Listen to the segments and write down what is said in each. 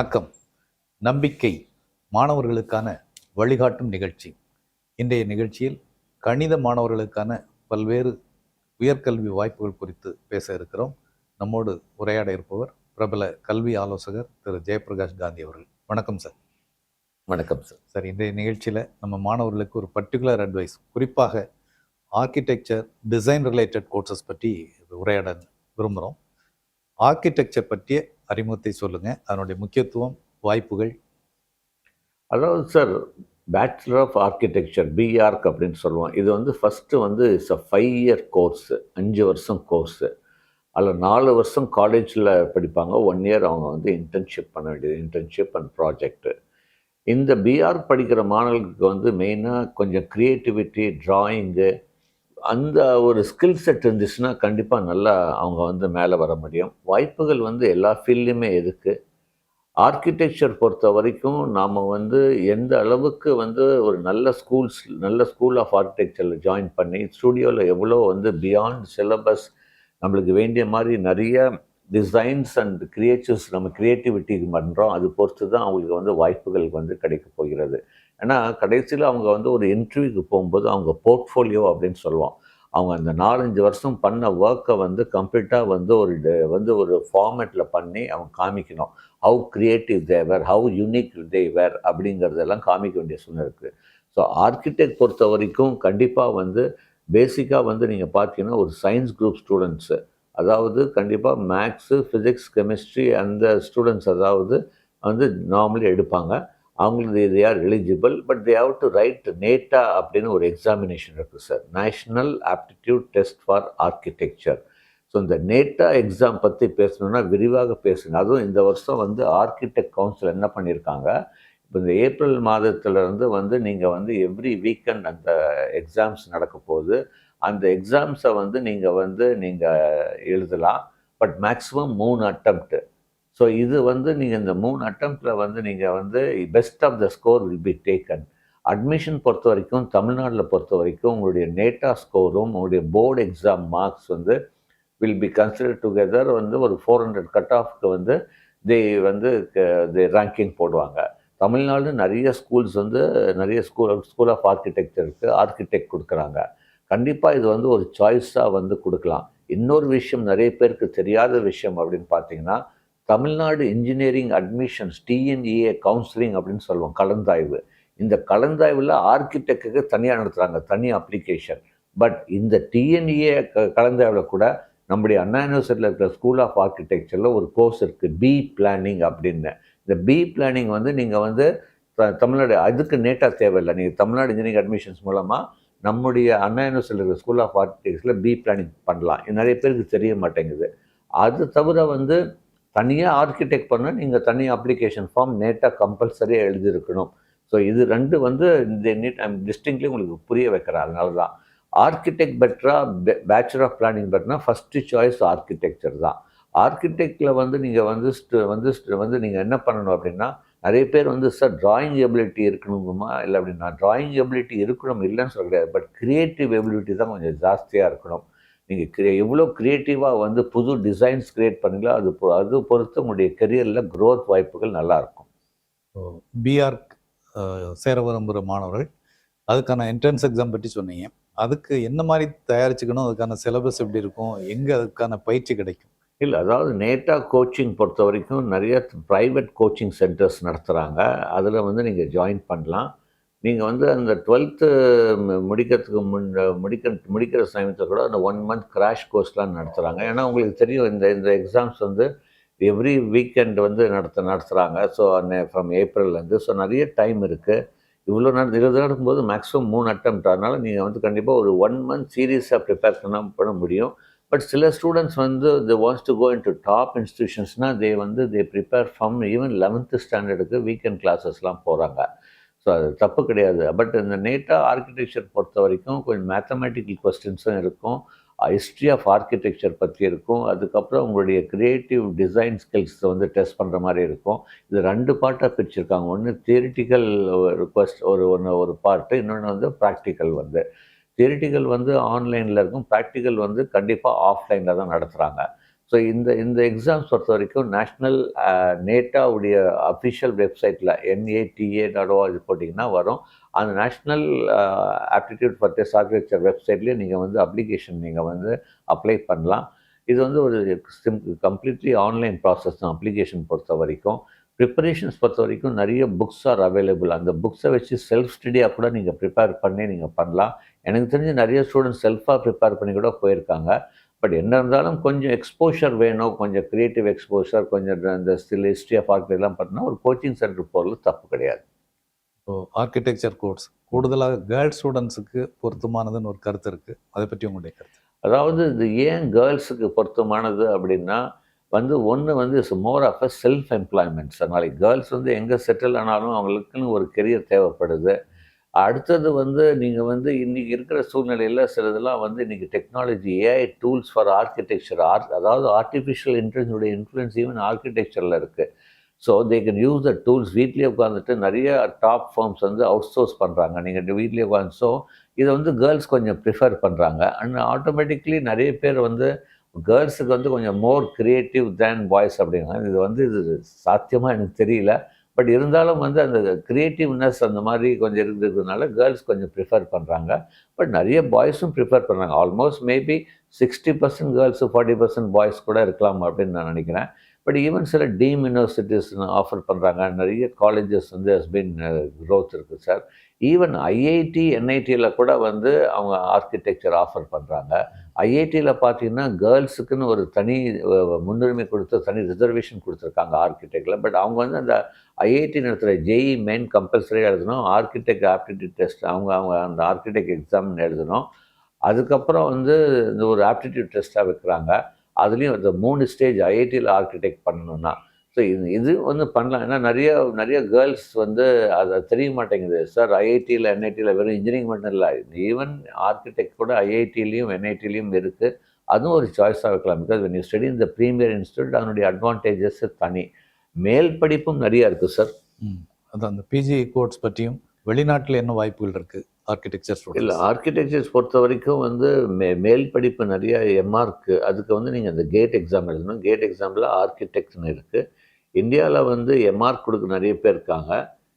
வணக்கம். நம்பிக்கை மாணவர்களுக்கான வழிகாட்டும் நிகழ்ச்சி. இன்றைய நிகழ்ச்சியில் கணித மாணவர்களுக்கான பல்வேறு உயர்கல்வி வாய்ப்புகள் குறித்து பேச இருக்கிறோம். நம்மோடு உரையாட இருப்பவர் பிரபல கல்வி ஆலோசகர் திரு. ஜெயபிரகாஷ் காந்தி அவர்கள். வணக்கம் சார். வணக்கம் சார். சார் இன்றைய நிகழ்ச்சியில் நம்ம மாணவர்களுக்கு ஒரு பர்டிகுலர் அட்வைஸ். குறிப்பாக ஆர்கிடெக்சர் டிசைன் ரிலேட்டட் கோர்சஸ் பற்றி உரையாட விரும்புகிறோம். ஆர்கிடெக்சர் பற்றிய அறிமுகத்தை சொல்லுங்கள் அதனுடைய முக்கியத்துவம் வாய்ப்புகள். அதாவது sir bachelor of architecture B Arch அப்படின்னு சொல்லுவோம். இது வந்து ஃபஸ்ட்டு வந்து it's a five year course அஞ்சு வருஷம் கோர்ஸு அதில் நாலு வருஷம் காலேஜில் படிப்பாங்க. ஒன் இயர் அவங்க வந்து இன்டர்ன்ஷிப் பண்ண வேண்டியது இன்டர்ன்ஷிப் அண்ட் ப்ராஜெக்ட்டு இந்த பிஆர் படிக்கிற மாணவர்களுக்கு வந்து மெயினாக கொஞ்சம் க்ரியேட்டிவிட்டி ட்ராயிங்கு அந்த ஒரு ஸ்கில் செட் இருந்துச்சுன்னா கண்டிப்பாக நல்லா அவங்க வந்து மேலே வர முடியும். வாய்ப்புகள் வந்து எல்லா ஃபீல்ட்லேயுமே இருக்குது ஆர்கிடெக்சர் பொறுத்த வரைக்கும் நாம் வந்து எந்த அளவுக்கு வந்து ஒரு நல்ல ஸ்கூல்ஸ் நல்ல ஸ்கூல் ஆஃப் ஆர்கிடெக்சரில் ஜாயின் பண்ணி ஸ்டூடியோவில் எவ்வளோ வந்து பியாண்ட் சிலபஸ் நம்மளுக்கு வேண்டிய மாதிரி நிறைய டிசைன்ஸ் அண்ட் க்ரியேட்டிவ்ஸ் நம்ம க்ரியேட்டிவிட்டி பண்ணுறோம் அது பொறுத்து தான் அவங்களுக்கு வந்து வாய்ப்புகள் வந்து கிடைக்க போகிறது. ஏன்னா கடைசியில் அவங்க வந்து ஒரு இன்டர்வியூக்கு போகும்போது அவங்க போர்ட்ஃபோலியோ அப்படின்னு சொல்லுவோம் அவங்க அந்த நாலஞ்சு வருஷம் பண்ண ஒர்க்கை வந்து கம்ப்ளீட்டாக வந்து ஒரு வந்து ஒரு ஃபார்மேட்டில் பண்ணி அவங்க காமிக்கணும். How creative they are how unique they are அப்படிங்கிறதெல்லாம் காமிக்க வேண்டிய சூழ்நிலை இருக்குது ஸோ ஆர்கிடெக்ட் பொறுத்த வரைக்கும் கண்டிப்பாக வந்து பேசிக்காக வந்து நீங்கள் பார்த்தீங்கன்னா ஒரு சயின்ஸ் குரூப் ஸ்டூடெண்ட்ஸு அதாவது கண்டிப்பாக மேக்ஸு ஃபிசிக்ஸ் கெமிஸ்ட்ரி அந்த ஸ்டூடெண்ட்ஸ் அதாவது வந்து நார்மலி எடுப்பாங்க. அவங்களுக்கு they are eligible but they have to write NATA அப்படின்னு ஒரு எக்ஸாமினேஷன் இருக்குது sir national aptitude test for architecture so இந்த நேட்டா எக்ஸாம் பற்றி பேசணுன்னா விரிவாக பேசுங்க. அதுவும் இந்த வருஷம் வந்து ஆர்கிடெக்ட் கவுன்சில் என்ன பண்ணியிருக்காங்க இப்போ இந்த ஏப்ரல் மாதத்துலேருந்து வந்து நீங்கள் வந்து எவ்ரி வீக்கெண்ட் அந்த எக்ஸாம்ஸ் நடக்க போகுது. அந்த எக்ஸாம்ஸை வந்து நீங்கள் வந்து நீங்கள் எழுதலாம். பட் மேக்ஸிமம் மூணு அட்டம்ப்ட்டு ஸோ இது வந்து நீங்கள் இந்த மூணு அட்டம்ப்டில் வந்து நீங்கள் வந்து best of the score will be taken admission பொறுத்த வரைக்கும் தமிழ்நாட்டில் பொறுத்த வரைக்கும் உங்களுடைய நேட்டா ஸ்கோரும் உங்களுடைய போர்டு எக்ஸாம் மார்க்ஸ் வந்து வில் பி கன்சிடர் டுகெதர் வந்து ஒரு ஃபோர் ஹண்ட்ரட் கட் ஆஃப்க்கு வந்து தே வந்து தே ரேங்கிங் போடுவாங்க. தமிழ்நாடு நிறைய ஸ்கூல்ஸ் வந்து நிறைய ஸ்கூல் ஸ்கூல் ஆஃப் ஆர்கிடெக்சருக்கு ஆர்கிடெக்ட் கொடுக்குறாங்க. கண்டிப்பாக இது வந்து ஒரு சாய்ஸாக வந்து கொடுக்கலாம். இன்னொரு விஷயம் நிறைய பேருக்கு தெரியாத விஷயம் அப்படின்னு பார்த்தீங்கன்னா Tamil Nadu engineering admissions TNEA counselling அப்படின்னு சொல்லுவோம் கலந்தாய்வு. இந்த கலந்தாய்வில் ஆர்கிடெக்டுக்கு தனியாக நடத்துகிறாங்க தனி அப்ளிகேஷன் பட் இந்த டிஎன்இஏ கலந்தாய்வில் கூட நம்முடைய அண்ணா யூனிவர்சிட்டியில் இருக்கிற ஸ்கூல் ஆஃப் ஆர்கிடெக்சரில் ஒரு கோர்ஸ் இருக்குது பி பிளானிங் அப்படின்னு. இந்த பி பிளானிங் வந்து நீங்கள் வந்து த- தமிழ்நாடு அதுக்கு நேட்டாக தேவையில்லை. நீங்கள் தமிழ்நாடு இன்ஜினியரிங் அட்மிஷன்ஸ் மூலமாக நம்முடைய அண்ணா யூனிவர்சிட்டியில் இருக்கிற ஸ்கூல் ஆஃப் ஆர்கிடெக்சரில் பி பிளானிங் பண்ணலாம். நிறைய பேருக்கு தெரிய மாட்டேங்குது. அது தவிர வந்து தனியாக ஆர்கிடெக்ட் பண்ண நீங்கள் தனி அப்ளிகேஷன் ஃபார்ம் நேட்டாக கம்பல்சரியாக எழுதியிருக்கணும். ஸோ இது ரெண்டு வந்து இந்த நீட் ஐம் டிஸ்டிங்லி உங்களுக்கு புரிய வைக்கிறேன் அதனால தான் ஆர்கிடெக்ட் பெட்டரா பேச்சுலர் ஆஃப் பிளானிங் பெட்டர்னா ஃபஸ்ட்டு சாய்ஸ் ஆர்கிடெக்சர் தான். ஆர்கிடெக்டில் வந்து நீங்கள் வந்து வந்து வந்து நீங்கள் என்ன பண்ணணும் அப்படின்னா நிறைய பேர் வந்து சார் டிராயிங் எபிலிட்டி இருக்கணுமா இல்லை அப்படின்னா டிராயிங் எபிலிட்டி இருக்கணும் இல்லைன்னு சொல்ல கிடையாது. பட் க்ரியேட்டிவ் எபிலிட்டி தான் கொஞ்சம் ஜாஸ்தியாக இருக்கணும். நீங்கள் கிரியே எவ்வளோ க்ரியேட்டிவாக வந்து புது டிசைன்ஸ் கிரியேட் பண்ணீங்களோ அது அது பொறுத்து உங்களுடைய கெரியரில் growth வாய்ப்புகள் நல்லா இருக்கும். பிஆர் சேர விரும்புகிற மாணவர்கள் அதுக்கான என்ட்ரன்ஸ் எக்ஸாம் பற்றி சொன்னீங்க. அதுக்கு என்ன மாதிரி தயாரிச்சுக்கணும்? அதுக்கான சிலபஸ் எப்படி இருக்கும்? எங்கே அதுக்கான பயிற்சி கிடைக்கும்? இல்லை அதாவது நேட்டா கோச்சிங் பொறுத்த வரைக்கும் நிறைய ப்ரைவேட் கோச்சிங் சென்டர்ஸ் நடத்துகிறாங்க அதில் வந்து நீங்கள் ஜாயின் பண்ணலாம். நீங்கள் வந்து அந்த டுவெல்த்து முடிக்கிறதுக்கு முன் முடிக்க முடிக்கிற சமயத்தில் கூட அந்த ஒன் மந்த் கிராஷ் கோர்ஸ்லாம் நடத்துகிறாங்க ஏன்னா உங்களுக்கு தெரியும் இந்த இந்த எக்ஸாம்ஸ் வந்து எவ்ரி வீக்கெண்ட் வந்து நடத்த நடத்துகிறாங்க ஸோ ஃப்ரம் ஏப்ரல்லேருந்து ஸோ நிறைய டைம் இருக்குது இவ்வளோ நேரம் இருபது நடக்கும்போது மேக்ஸிமம் மூணு அட்டம் அதனால் நீங்கள் வந்து கண்டிப்பாக ஒரு ஒன் மந்த் சீரியஸாக ப்ரிப்பேர் பண்ண பண்ண முடியும். பட் சில ஸ்டூடெண்ட்ஸ் வந்து the wants to go into top இன்ஸ்டியூஷன்ஸ்னால் they வந்து they prepare from even eleventh ஸ்டாண்டர்டுக்கு weekend கிளாஸஸ்லாம் போகிறாங்க ஸோ அது தப்பு கிடையாது. பட் இந்த நேட்டா ஆர்கிடெக்சர் பொறுத்த வரைக்கும் கொஞ்சம் மேத்தமேட்டிக்கல் கொஸ்டின்ஸும் இருக்கும். ஹிஸ்ட்ரி ஆஃப் ஆர்கிடெக்சர் பற்றி இருக்கும். அதுக்கப்புறம் உங்களுடைய க்ரியேட்டிவ் டிசைன் ஸ்கில்ஸை வந்து டெஸ்ட் பண்ணுற மாதிரி இருக்கும். இது ரெண்டு பார்ட்டாக பிரிச்சிருக்காங்க. ஒன்று தியரிட்டிக்கல் ரிக்வஸ்ட் ஒரு ஒன்று ஒரு பார்ட்டு இன்னொன்று வந்து ப்ராக்டிக்கல் வந்து. தியரிட்டிக்கல் வந்து ஆன்லைனில் இருக்கும். ப்ராக்டிக்கல் வந்து கண்டிப்பாக ஆஃப்லைனில் தான் நடத்துகிறாங்க ஸோ இந்த இந்த எக்ஸாம்ஸ் பொறுத்த வரைக்கும் நேஷ்னல் நேட்டாவுடைய அஃபிஷியல் வெப்சைட்டில் NATA dot O R G போட்டிங்கன்னா வரும். அந்த national aptitude for test architecture வெப்சைட்லேயே நீங்கள் வந்து அப்ளிகேஷன் நீங்கள் வந்து அப்ளை பண்ணலாம். இது வந்து ஒரு சிம் கம்ப்ளீட்லி ஆன்லைன் ப்ராசஸ் தான் அப்ளிகேஷன் பொறுத்த வரைக்கும் ப்ரிப்பரேஷன்ஸ் பொறுத்த வரைக்கும் நிறைய புக்ஸ் ஆர் அவைலபிள் அந்த புக்ஸை வச்சு செல்ஃப் ஸ்டடியாக கூட நீங்கள் ப்ரிப்பேர் பண்ணி நீங்கள் பண்ணலாம். எனக்கு தெரிஞ்சு நிறைய ஸ்டூடெண்ட்ஸ் செல்ஃபாக ப்ரிப்பேர் பண்ணி கூட போயிருக்காங்க. பட் என்ன இருந்தாலும் கொஞ்சம் எக்ஸ்போஷர் வேணும். கொஞ்சம் க்ரியேட்டிவ் எக்ஸ்போஷர் கொஞ்சம் இந்த ஸ்டில் ஹிஸ்ட்ரி ஆஃப் எல்லாம் பண்ணால் ஒரு கோச்சிங் சென்டர் போகிறது தப்பு கிடையாது. இப்போ ஆர்கிடெக்சர் கோர்ஸ் கூடுதலாக கேர்ள்ஸ் ஸ்டூடெண்ட்ஸுக்கு பொருத்தமானதுன்னு ஒரு கருத்து இருக்குது அதை பற்றி உங்களுடைய கருத்து? அதாவது இது ஏன் கேர்ள்ஸுக்கு பொருத்தமானது அப்படின்னா வந்து ஒன்று வந்து it's more of a self employment sir நாளைக்கு கேர்ள்ஸ் வந்து எங்கே செட்டில் ஆனாலும் அவங்களுக்குன்னு ஒரு கெரியர் தேவைப்படுது. அடுத்தது வந்து நீங்கள் வந்து இன்றைக்கி இருக்கிற சூழ்நிலையில் சிலதெல்லாம் வந்து இன்றைக்கி technology AI tools for architecture art அதாவது ஆர்டிஃபிஷியல் இன்டெலிஜென்ஸுடைய இன்ஃப்ளூயன்ஸ் ஈவன் ஆர்கிடெக்சரில் இருக்குது so they can use the tools வீட்லேயே உட்காந்துட்டு நிறைய டாப் ஃபார்ம்ஸ் வந்து அவுட் சோர்ஸ் பண்ணுறாங்க நீங்கள் வீட்லேயே உட்காந்து ஸோ இதை வந்து கேர்ள்ஸ் கொஞ்சம் ப்ரிஃபர் பண்ணுறாங்க அண்ட் ஆட்டோமேட்டிக்லி நிறைய பேர் வந்து கேர்ள்ஸுக்கு வந்து கொஞ்சம் மோர் க்ரியேட்டிவ் தேன் பாய்ஸ் அப்படிங்கிறாங்க இது வந்து இது சாத்தியமாக எனக்கு தெரியல. பட் இருந்தாலும் வந்து அந்த க்ரியேட்டிவ்னஸ் அந்த மாதிரி கொஞ்சம் இருந்ததுனால கேர்ள்ஸ் கொஞ்சம் ப்ரிஃபர் பண்ணுறாங்க பட் நிறைய பாய்ஸும் ப்ரிஃபர் பண்ணுறாங்க almost maybe sixty percent girls forty percent boys கூட இருக்கலாம் அப்படின்னு நான் நினைக்கிறேன். பட் ஈவன் சில டீம் யூனிவர்சிட்டிஸ் ஆஃபர் பண்ணுறாங்க நிறைய காலேஜஸ் வந்து ஹஸ்பின் க்ரோத் இருக்குது சார் ஈவன் ஐஐடி என்ஐடியில் கூட வந்து அவங்க ஆர்கிடெக்சர் ஆஃபர் பண்ணுறாங்க ஐஐடியில் பார்த்தீங்கன்னா கேர்ள்ஸுக்குன்னு ஒரு தனி முன்னுரிமை கொடுத்து தனி ரிசர்வேஷன் கொடுத்துருக்காங்க ஆர்கிடெக்டில் பட் அவங்க வந்து அந்த ஐஐடி நடத்துகிற ஜெஇ மெயின் கம்பல்சரி எழுதணும். ஆர்கிடெக்ட் ஆப்டிடியூட் டெஸ்ட் அவங்க அவங்க அந்த ஆர்கிடெக்ட் எக்ஸாம் எழுதணும். அதுக்கப்புறம் வந்து இந்த ஒரு ஆப்டிடியூட் டெஸ்ட்டாக வைக்கிறாங்க. அதுலேயும் இந்த மூணு ஸ்டேஜ் ஐஐடியில் ஆர்கிடெக்ட் பண்ணணும்னா ஸோ இது இது வந்து பண்ணலாம். ஏன்னா நிறைய நிறைய கேர்ள்ஸ் வந்து அது தெரிய மாட்டேங்குது. சார் ஐஐடியில் என்ஐடியில் வெறும் இன்ஜினியரிங் மட்டும் இல்லை. ஈவன் ஆர்கிடெக்ட் கூட ஐஐடிலையும் என்ஐடிலையும் இருக்குது அதுவும் ஒரு சாய்ஸாக வைக்கலாம் because you study in the premier institute அதனுடைய அட்வான்டேஜஸ் தனி. மேல் படிப்பும் நிறைய இருக்குது சார் அதான் அந்த பிஜி கோர்ஸ் பற்றியும் வெளிநாட்டில் என்ன வாய்ப்புகள் இருக்குது ஆர்கிடெக்சர் இல்லை ஆர்கிடெக்சர்ஸ் பொறுத்த வரைக்கும் வந்து மே மேல் படிப்பு நிறைய எம்ஆர்க்கு அதுக்கு வந்து நீங்கள் அந்த கேட் எக்ஸாம் எழுதணும். கேட் எக்ஸாமில் ஆர்கிடெக்ட்னு இருக்குது இந்தியாவில் வந்து எம்ஆர்க் கொடுக்க நிறைய பேர் இருக்காங்க.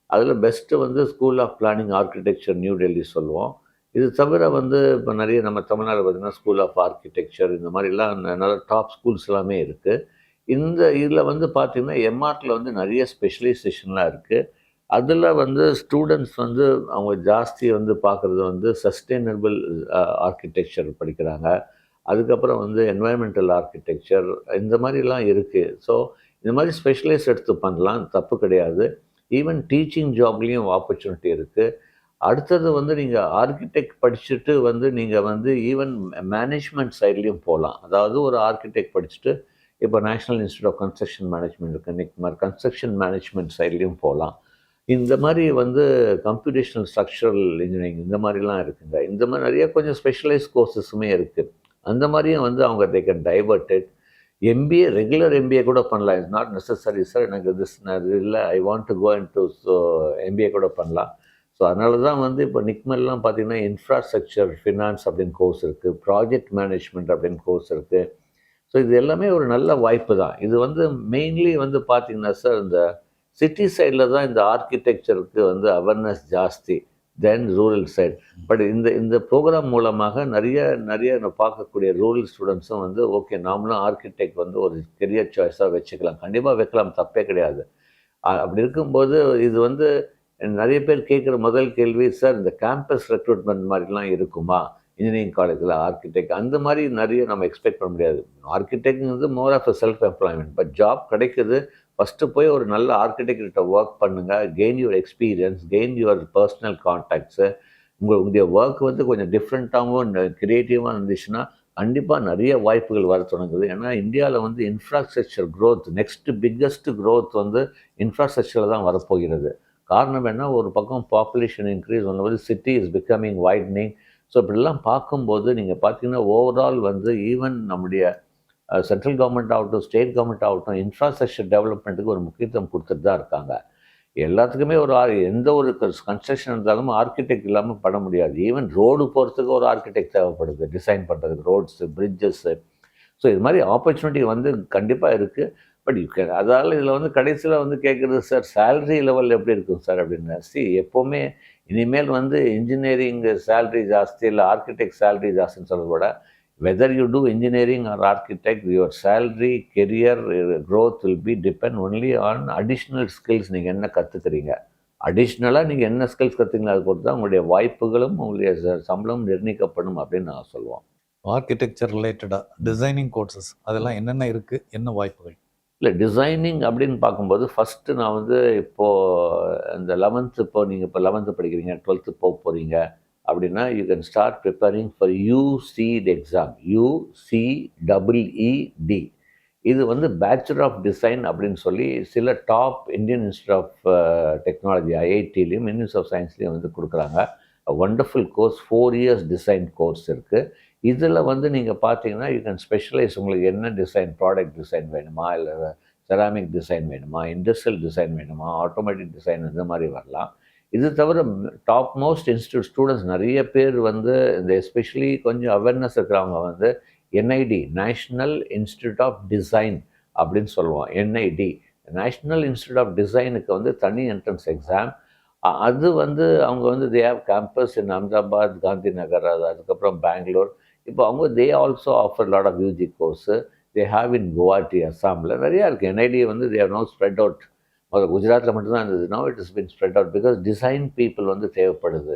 அதில் பெஸ்ட்டு வந்து school of planning architecture new Delhi சொல்லுவோம். இது தவிர வந்து இப்போ நிறைய நம்ம தமிழ்நாடு பார்த்திங்கன்னா ஸ்கூல் ஆஃப் ஆர்கிடெக்சர் இந்த மாதிரிலாம் ந- நல்ல டாப் ஸ்கூல்ஸ் எல்லாமே இருக்குது இந்த இதில் வந்து பார்த்திங்கன்னா எம்ஆர்டில் வந்து நிறைய ஸ்பெஷலைசேஷன்லாம் இருக்குது அதில் வந்து ஸ்டூடெண்ட்ஸ் வந்து அவங்க ஜாஸ்தி வந்து பார்க்குறது வந்து சஸ்டைனபிள் ஆர்கிடெக்சர் படிக்கிறாங்க. அதுக்கப்புறம் வந்து என்வாயன்மெண்டல் ஆர்கிடெக்சர் இந்த மாதிரிலாம் இருக்குது ஸோ இந்த மாதிரி ஸ்பெஷலைஸ் எடுத்து பண்ணலாம் தப்பு கிடையாது. ஈவன் டீச்சிங் ஜாப்லேயும் ஆப்பர்ச்சுனிட்டி இருக்குது அடுத்தது வந்து நீங்கள் ஆர்கிடெக்ட் படிச்சுட்டு வந்து நீங்கள் வந்து ஈவன் மேனேஜ்மெண்ட் சைட்லேயும் போகலாம் அதாவது ஒரு ஆர்கிடெக்ட் படிச்சுட்டு இப்போ national institute of construction management இருக்குது இன்னைக்கு மாதிரி கன்ஸ்ட்ரக்ஷன் மேனேஜ்மெண்ட் சைட்லேயும் போகலாம் இந்த மாதிரி வந்து கம்ப்யூட்டேஷனல் ஸ்ட்ரக்சரல் இன்ஜினியரிங் இந்த மாதிரிலாம் இருக்குங்க. இந்த மாதிரி நிறைய கொஞ்சம் ஸ்பெஷலைஸ் கோர்சஸுமே இருக்குது அந்த மாதிரியும் வந்து அவங்க they can diverted MBA regular MBA கூட பண்ணலாம். இட்ஸ் நாட் நெசசரி சார் எனக்கு திஸ் இல்லை. I want to go into so MBA கூட பண்ணலாம். ஸோ அதனால தான் வந்து இப்போ நிக்மெல்லாம் பார்த்தீங்கன்னா இன்ஃப்ராஸ்ட்ரக்சர் ஃபினான்ஸ் அப்படின்னு கோர்ஸ் இருக்குது ப்ராஜெக்ட் மேனேஜ்மெண்ட் அப்படின்னு கோர்ஸ் இருக்குது ஸோ இது எல்லாமே ஒரு நல்ல வாய்ப்பு தான். இது வந்து மெயின்லி வந்து பார்த்திங்கன்னா சார் இந்த சிட்டி சைடில் தான் இந்த ஆர்கிடெக்சருக்கு வந்து அவேர்னஸ் ஜாஸ்தி. தென் ரூரல் சைட் பட் இந்த இந்த ப்ரோக்ராம் மூலமாக நிறைய நிறைய நான் பார்க்கக்கூடிய ரூரல் ஸ்டூடெண்ட்ஸும் வந்து ஓகே நாமளும் ஆர்கிடெக்ட் வந்து ஒரு கெரியர் சாய்ஸாக வச்சுக்கலாம். கண்டிப்பாக வைக்கலாம் தப்பே கிடையாது. அப்படி இருக்கும்போது இது வந்து நிறைய பேர் கேட்குற முதல் கேள்வி சார் இந்த கேம்பஸ் ரெக்ரூட்மெண்ட் மாதிரிலாம் இருக்குமா? இன்ஜினியரிங் காலேஜில் ஆர்கிடெக்ட் அந்த மாதிரி நிறைய நம்ம எக்ஸ்பெக்ட் பண்ண முடியாது. ஆர்கிடெக்ட்ங்கிறது more of a self employment but job கிடைக்குது ஃபஸ்ட்டு போய் ஒரு நல்ல ஆர்கிடெக்ட் ஒர்க் பண்ணுங்கள் gain your experience gain your personal contacts உங்கள் உங்களுடைய ஒர்க் வந்து கொஞ்சம் டிஃப்ரெண்ட்டாகவும் க்ரியேட்டிவாக இருந்துச்சுன்னா கண்டிப்பாக நிறைய வாய்ப்புகள் வர தொடங்குது. ஏன்னா இந்தியாவில் வந்து infrastructure growth next biggest growth வந்து இன்ஃப்ராஸ்ட்ரக்சரில் தான் வரப்போகிறது. காரணம் என்ன? ஒரு பக்கம் பாப்புலேஷன் இன்க்ரீஸ் பண்ணும்போது city is becoming widening so இப்படிலாம் பார்க்கும்போது நீங்கள் பார்த்தீங்கன்னா ஓவரால் வந்து ஈவன் நம்முடைய சென்ட்ரல் கவர்மெண்ட் ஆகட்டும் ஸ்டேட் கவர்மெண்ட் ஆகட்டும் இன்ஃப்ராஸ்ட்ரக்சர் டெவலப்மெண்ட்டுக்கு ஒரு முக்கியத்துவம் கொடுத்துட்டு தான் இருக்காங்க. எல்லாத்துக்குமே ஒரு ஆர் எந்த ஒரு கன்ஸ்ட்ரக்ஷன் இருந்தாலும் ஆர்கிடெக்ட் இல்லாமல் பண்ண முடியாது. ஈவன் ரோடு போகிறதுக்கு ஒரு ஆர்கிடெக்ட் தேவைப்படுது டிசைன் பண்ணுறதுக்கு ரோட்ஸு பிரிட்ஜஸ்ஸு ஸோ இது மாதிரி ஆப்பர்ச்சுனிட்டி வந்து கண்டிப்பாக இருக்குது பட் யூ கேன் அதால் இதில் வந்து கடைசியில் வந்து கேட்குறது சார் சேலரி லெவல் எப்படி இருக்கும் சார் அப்படின்னு. சி எப்போவுமே இனிமேல் வந்து இன்ஜினியரிங் சேலரி ஜாஸ்தி இல்லை ஆர்கிடெக்ட் சேலரி ஜாஸ்தின்னு சொல்கிறத விட whether you do engineering or architect your salary career growth will be depend only on additional skills நீங்கள் என்ன கற்றுக்கிறீங்க அடிஷ்னலாக நீங்கள் என்ன ஸ்கில்ஸ் கற்றுங்களா அது பொறுத்து தான் உங்களுடைய வாய்ப்புகளும் உங்களுடைய சம்பளம் நிர்ணயிக்கப்படும் அப்படின்னு நான் சொல்லுவோம். ஆர்கிடெக்சர் ரிலேட்டடாக டிசைனிங் கோர்சஸ் அதெல்லாம் என்னென்ன இருக்குது என்ன வாய்ப்புகள்? இல்லை டிசைனிங் அப்படின்னு பார்க்கும்போது ஃபஸ்ட்டு நான் வந்து இப்போது இந்த லெவன்த்து இப்போ நீங்கள் இப்போ லெவன்த்து படிக்கிறீங்க டுவெல்த்து போக போகிறீங்க அப்படின்னா you can start preparing for UCEED exam யூசிடபிள்இடி இது வந்து பேச்சுலர் ஆஃப் டிசைன் அப்படின்னு சொல்லி சில top Indian institute of technology ஐஐடிலையும் institute of சயின்ஸ்லேயும் வந்து கொடுக்குறாங்க. Wonderful course four years design course இருக்குது இதில் வந்து நீங்கள் பார்த்தீங்கன்னா யூ கேன் ஸ்பெஷலைஸ் உங்களுக்கு என்ன டிசைன் ப்ராடக்ட் டிசைன் வேணுமா இல்லை செராமிக் டிசைன் வேணுமா இண்டஸ்ட்ரியல் டிசைன் வேணுமா ஆட்டோமேட்டிக் டிசைன் இந்த மாதிரி வரலாம். இது தவிர டாப் மோஸ்ட் இன்ஸ்டியூட் ஸ்டூடெண்ட்ஸ் நிறைய பேர் வந்து இந்த எஸ்பெஷலி கொஞ்சம் அவேர்னஸ் இருக்கிறவங்க வந்து NID national institute of design அப்படின்னு சொல்லுவோம் என்ஐடி நேஷ்னல் இன்ஸ்டியூட் ஆஃப் டிசைனுக்கு வந்து தனி என்ட்ரன்ஸ் எக்ஸாம் அது வந்து அவங்க வந்து they have campus in Ahmedabad Gandhinagar அது அதுக்கப்புறம் பெங்களூர் இப்போ அவங்க they also offer lot of UG course they have in Guwahati அஸ்ஸாமில் நிறையா இருக்குது என்ஐடி வந்து they have no spread out முதல்ல குஜராத்தில் மட்டும்தான் இருந்தது. No it is been spread out because design people வந்து தேவைப்படுது.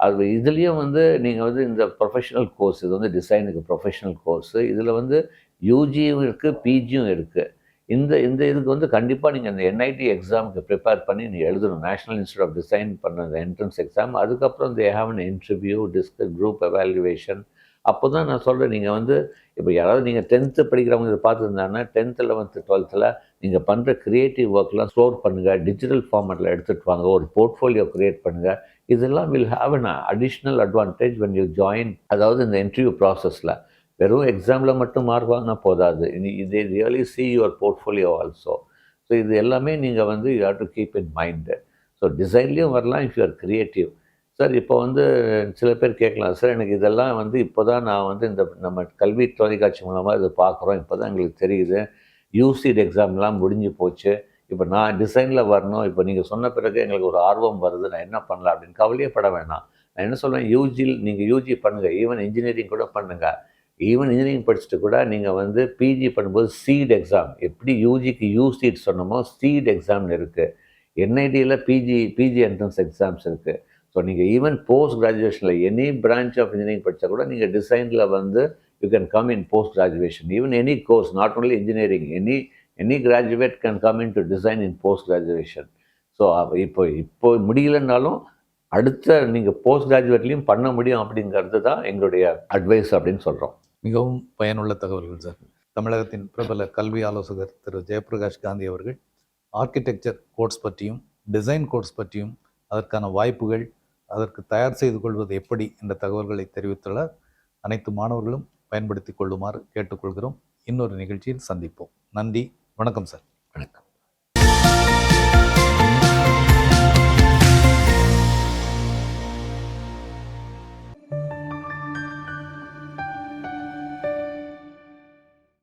அது இதுலேயும் வந்து நீங்கள் வந்து இந்த ப்ரொஃபஷனல் கோர்ஸ் இது வந்து டிசைனுக்கு ப்ரொஃபஷனல் கோர்ஸு இதில் வந்து யூஜியும் இருக்குது பிஜியும் இருக்குது இந்த இந்த இதுக்கு வந்து கண்டிப்பாக நீங்கள் இந்த என்ஐடி எக்ஸாமுக்கு ப்ரிப்பேர் பண்ணி நீங்கள் எழுதணும். நேஷனல் இன்ஸ்டியூட் ஆஃப் டிசைன் பண்ண அந்த என்ட்ரன்ஸ் எக்ஸாம் அதுக்கப்புறம் தே ஹாவ் அன் இன்டர்வியூ டிஸ்க குரூப் எவாலுவேஷன் அப்போ தான் நான் சொல்கிறேன் நீங்கள் வந்து இப்போ யாராவது நீங்கள் டென்த்து படிக்கிறவங்க இதை பார்த்துருந்தாங்கன்னா டென்த்து லெவன்த்து டுவெல்த்தில் நீங்கள் பண்ணுற க்ரியேட்டிவ் ஒர்க்லாம் ஸ்டோர் பண்ணுங்கள் டிஜிட்டல் ஃபார்மேட்டில் எடுத்துகிட்டு வாங்க ஒரு போர்ட்ஃபோலியோ க்ரியேட் பண்ணுங்கள் இதெல்லாம் will have an additional advantage when you join அதாவது இந்த இன்டர்வியூ ப்ராசஸில் வெறும் எக்ஸாமில் மட்டும் மார்க் வாங்கினா போதாது. இனி இதே really see your portfolio also so இது எல்லாமே நீங்கள் வந்து you have to keep in mind so டிசைன்லேயும் வரலாம் if you are creative sir இப்போ வந்து சில பேர் கேட்கலாம் சார் எனக்கு இதெல்லாம் வந்து இப்போ தான் நான் வந்து இந்த நம்ம கல்வி தொலைக்காட்சி மூலமாக இதை பார்க்குறோம். இப்போ தான் எங்களுக்கு தெரியுது. யூசிட் எக்ஸாம்லாம் முடிஞ்சு போச்சு. இப்போ நான் டிசைனில் வரணும். இப்போ நீங்கள் சொன்ன பிறகு எங்களுக்கு ஒரு ஆர்வம் வருது. நான் என்ன பண்ணலாம்? அப்படின்னு கவலையே பட வேணாம். நான் என்ன சொல்லுவேன் யூஜியில் நீங்கள் யூஜி பண்ணுங்கள் ஈவன் இன்ஜினியரிங் கூட பண்ணுங்கள் ஈவன் இன்ஜினியரிங் படிச்சுட்டு கூட நீங்கள் வந்து பிஜி பண்ணும்போது சீட் எக்ஸாம் எப்படி யூஜிக்கு யூ சீட் சொன்னமோ சீட் எக்ஸாம்னு இருக்குது என்ஐடியில் பிஜி பிஜி என்ட்ரன்ஸ் எக்ஸாம்ஸ் இருக்குது ஸோ நீங்கள் ஈவன் போஸ்ட் கிராஜுவேஷனில் எனி பிரான்ச் ஆஃப் இன்ஜினியரிங் படித்தா கூட நீங்கள் டிசைனில் வந்து you can come in post graduation even any course not only engineering any any graduate can come into design in post graduation so இப்போ இப்போ முடியலன்னாலும் அடுத்த நீங்கள் போஸ்ட் கிராஜுவேட்லேயும் பண்ண முடியும் அப்படிங்கிறது தான் எங்களுடைய அட்வைஸ் அப்படின்னு சொல்கிறோம் மிகவும் பயனுள்ள தகவல்கள் சார் தமிழகத்தின் பிரபல கல்வி ஆலோசகர் திரு. ஜெயபிரகாஷ் காந்தி அவர்கள் ஆர்கிடெக்சர் கோர்ஸ் பற்றியும் டிசைன் கோர்ஸ் பற்றியும் அதற்கான வாய்ப்புகள் அதற்கு தயார் செய்து கொள்வது எப்படி என்ற தகவல்களை தெரிவித்துள்ளார் அனைத்து மாணவர்களும் பயன்படுத்தி கொள்ளுமாறு கேட்டுக்கொள்கிறோம். இன்னொரு நிகழ்ச்சியில் சந்திப்போம். நன்றி. வணக்கம் சார். வணக்கம்.